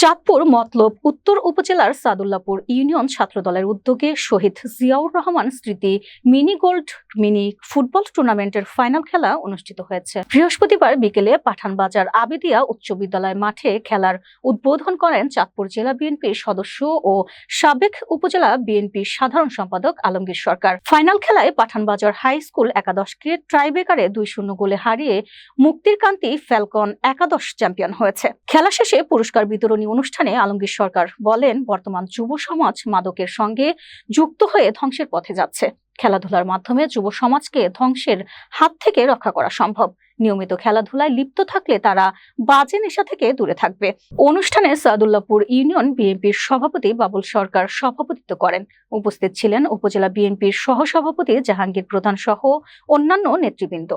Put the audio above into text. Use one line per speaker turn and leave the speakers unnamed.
চাঁদপুর মতলব উত্তর উপজেলার সাদুল্লাপুর ইউনিয়ন ছাত্রদলের উদ্যোগে শহীদ জিয়াউর রহমান স্মৃতি মিনি গোল্ড মিনি ফুটবল টুর্নামেন্টের ফাইনাল খেলা অনুষ্ঠিত হয়েছে। বৃহস্পতিবার বিকেলে পাঠানবাজার আবেদিয়া উচ্চ বিদ্যালয় মাঠে খেলার উদ্বোধন করেন চাঁদপুর জেলা বিএনপির সদস্য ও সাবেক উপজেলা বিএনপির সাধারণ সম্পাদক আলমগীর সরকার। ফাইনাল খেলায় পাঠানবাজার হাই স্কুল একাদশ একাদশকে ট্রাইবেকারে দুই শূন্য গোলে হারিয়ে মুক্তির কান্তি ফ্যালকন একাদশ চ্যাম্পিয়ন হয়েছে। খেলা শেষে পুরস্কার বিতরণী অনুষ্ঠানে আলমগীর সরকার বলেন, বর্তমান যুব সমাজ মাদকের সঙ্গে যুক্ত হয়ে ধ্বংসের পথে যাচ্ছে। খেলাধুলার মাধ্যমে যুব সমাজকে ধ্বংসের হাত থেকে রক্ষা করা সম্ভব। নিয়মিত খেলাধুলায় লিপ্ত থাকলে তারা বাজে নেশা থেকে দূরে থাকবে। অনুষ্ঠানে সাদুল্লাপুর ইউনিয়ন বিএনপির সভাপতি বাবুল সরকার সভাপতিত্ব করেন। উপস্থিত ছিলেন উপজেলা বিএনপির সহসভাপতি জাহাঙ্গীর প্রধান সহ অন্যান্য নেতৃবৃন্দ।